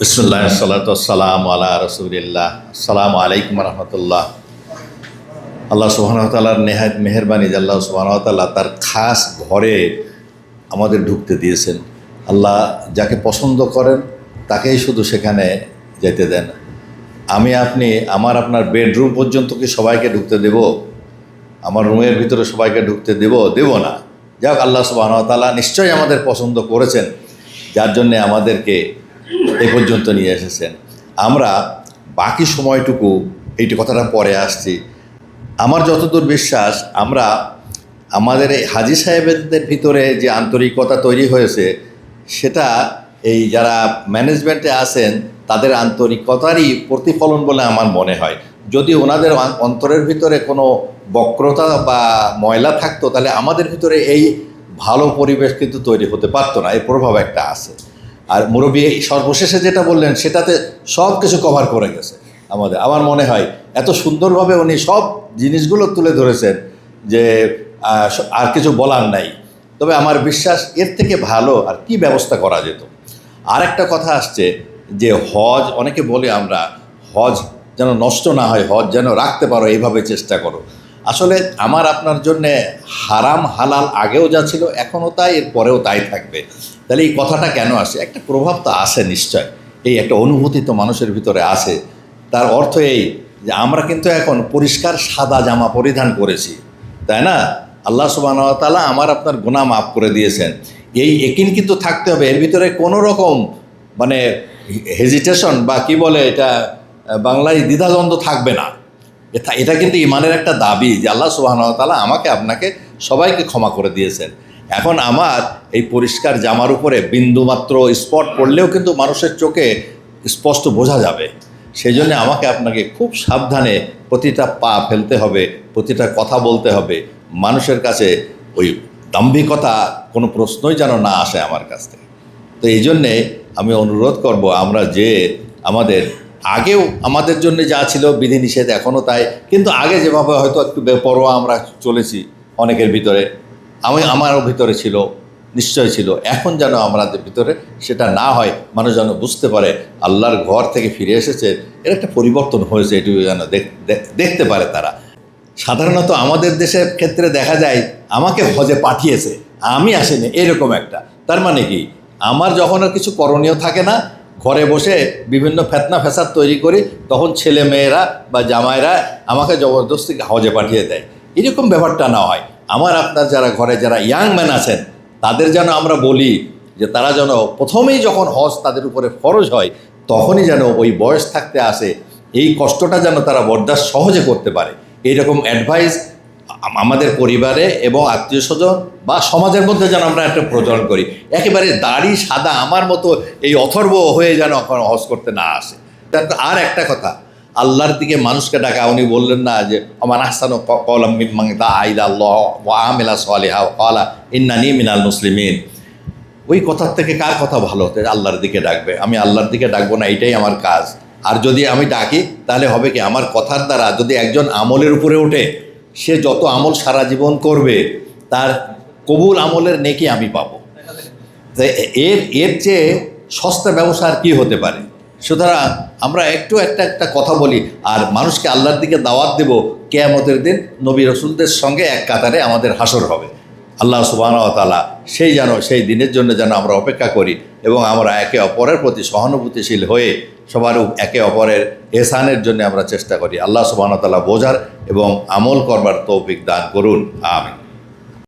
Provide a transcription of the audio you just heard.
বিসমুল্লাহ সালাতাম আলা রসুলিল্লাহ। আসসালামু আলাইকুম রহমতুল্লাহ। আল্লাহ সুবাহতাল্লাহর নেহায়ত মেহরবানি যে আল্লাহ সুবাহতাল্লাহ তার খাস ঘরে আমাদের ঢুকতে দিয়েছেন। আল্লাহ যাকে পছন্দ করেন, তাকেই শুধু সেখানে যেতে দেন। আমি, আপনি, আমার, আপনার বেডরুম পর্যন্ত কি সবাইকে ঢুকতে দেব? আমার রুমের ভিতরে সবাইকে ঢুকতে দেব? দেব না। যাক, আল্লাহ সুবাহতাল্লাহ নিশ্চয়ই আমাদের পছন্দ করেছেন। যার জন্যে আমাদেরকে এই পর্যন্ত নিয়ে এসেছেন। আমরা বাকি সময়টুকু এইটি কথাটা পরে আসছি। আমার যতদূর বিশ্বাস, আমরা আমাদের এই হাজি সাহেবদের ভিতরে যে আন্তরিকতা তৈরি হয়েছে, সেটা এই যারা ম্যানেজমেন্টে আছেন, তাদের আন্তরিকতারই প্রতিফলন বলে আমার মনে হয়। যদি ওনাদের অন্তরের ভিতরে কোনো বক্রতা বা ময়লা থাকতো, তাহলে আমাদের ভিতরে এই ভালো পরিবেশ কিন্তু তৈরি হতে পারতো না, এর প্রভাব একটা আছে। আর মুরব্বী সর্বশেষে যেটা বললেন, সেটাতে সব কিছু কভার করে গেছে আমাদের। আমার মনে হয় এত সুন্দরভাবে উনি সব জিনিসগুলো তুলে ধরেছেন যে আর কিছু বলার নাই। তবে আমার বিশ্বাস এর থেকে ভালো আর কি ব্যবস্থা করা যেত। আর একটা কথা আসছে যে, হজ, অনেকে বলে আমরা, হজ যেন নষ্ট না হয়, হজ যেন রাখতে পারো, এইভাবে চেষ্টা করো। আসলে আমার আপনার জন্যে হারাম, হালাল আগেও যা ছিল, এখনও তাই এর পরেও তাই থাকবে। তাহলে এই কথাটা কেন আসে? একটা প্রভাব তো আসে নিশ্চয়। এই একটা অনুভূতি তো মানুষের ভিতরে আসে। তার অর্থ এই যে আমরা কিন্তু এখন পরিষ্কার সাদা জামা পরিধান করেছি, তাই না? আল্লাহ সুবাহ তালা আমার আপনার গুণা মাফ করে দিয়েছেন। এই একিন কিন্তু থাকতে হবে। এর ভিতরে কোনো রকম মানে হেজিটেশন বা কি বলে এটা, বাংলায় দ্বিধাদ্বন্দ্ব থাকবে না। এটা কিন্তু ইমানের একটা দাবি যে আল্লাহ সুবাহ তালা আমাকে, আপনাকে সবাইকে ক্ষমা করে দিয়েছেন। এখন আমার এই পরিষ্কার জামার উপরে বিন্দুমাত্র স্পট পড়লেও কিন্তু মানুষের চোখে স্পষ্ট বোঝা যাবে। সেই জন্য আমাকে আপনাকে খুব সাবধানে প্রতিটা পা ফেলতে হবে, প্রতিটা কথা বলতে হবে। মানুষের কাছে ওই দাম্ভিকতা কোনো প্রশ্নই যেন না আসে আমার কাছ থেকে। তো এই জন্যে আমি অনুরোধ করব, আমরা যে আমাদের আগেও আমাদের জন্য যা ছিল বিধিনিষেধ এখনও তাই। কিন্তু আগে যেভাবে হয়তো একটু বেপরোয়া আমরা চলেছি অনেকের ভিতরে, আমি আমারও ভিতরে ছিল, নিশ্চয় ছিল। এখন যেন আমাদের ভিতরে সেটা না হয়, মানুষ যেন বুঝতে পারে, আল্লাহর ঘর থেকে ফিরে এসেছে, এর একটা পরিবর্তন হয়েছে এটুকু যেন দেখ- দেখ- দেখতে পারে তারা। সাধারণত আমাদের দেশের ক্ষেত্রে দেখা যায়, আমাকে হজে পাঠিয়েছে, আমি আসিনি, এরকম একটা। তার মানে কি? আমার যখন আর কিছু করণীয় থাকে না ঘরে বসে বিভিন্ন ফেতনা ফেসাদ তৈরি করি, তখন ছেলে মেয়েরা বা জামাইরা আমাকে জবরদস্তি হজে পাঠিয়ে দেয়। এরকম ব্যাপারটা না হয়। আমার আপনার যারা ঘরে যারা ইয়াং ম্যান আছেন, তাদের যেন আমরা বলি যে তারা যেন প্রথমেই যখন হজ তাদের উপরে ফরজ হয়, তখনই যেন ওই বয়স থাকতে আসে। এই কষ্টটা যেন তারা বরদাস্ত সহজে করতে পারে। এইরকম অ্যাডভাইস আমাদের পরিবারে এবং আত্মীয় স্বজন বা সমাজের মধ্যে যেন আমরা একটা প্রচলন করি। একেবারে দাড়ি সাদা আমার মতো এই অথর্ব হয়ে যেন হজ করতে না আসে। আর একটা কথা, আল্লাহর দিকে মানুষকে ডাকা, উনি বললেন না যে আমার আহসানো কলম আইদা আল্লাহ ওয়া আমেলা কলা ইন্নানি মিনাল মুসলিমিন। ওই কথার থেকে কার কথা ভালো? হতে আল্লাহর দিকে ডাকবে। আমি আল্লাহর দিকে ডাকবো না এটাই আমার কাজ। আর যদি আমি ডাকি, তাহলে হবে কি? আমার কথার দ্বারা যদি একজন আমলের উপরে ওঠে সে যত আমল সারা জীবন করবে, তার কবুল আমলের নেকি আমি পাবো। এর এর চেয়ে সস্তা ব্যবসা আর কী হতে পারে? সুতরাং আমরা একটু একটা একটা কথা বলি, আর মানুষকে আল্লাহর দিকে দাওয়াত দেব, কেয়ামতের দিন নবী রসুলদের সঙ্গে এক কাতারে আমাদের হাসর হবে। আল্লাহ সুবাহ তালা সেই যেন, সেই দিনের জন্য যেন আমরা অপেক্ষা করি এবং আমরা একে অপরের প্রতি সহানুভূতিশীল হয়ে সবার একে অপরের এসানের জন্য আমরা চেষ্টা করি। আল্লাহ সুবাহ তালা বোঝার এবং আমল করবার তৌফিক দান করুন। আমিন।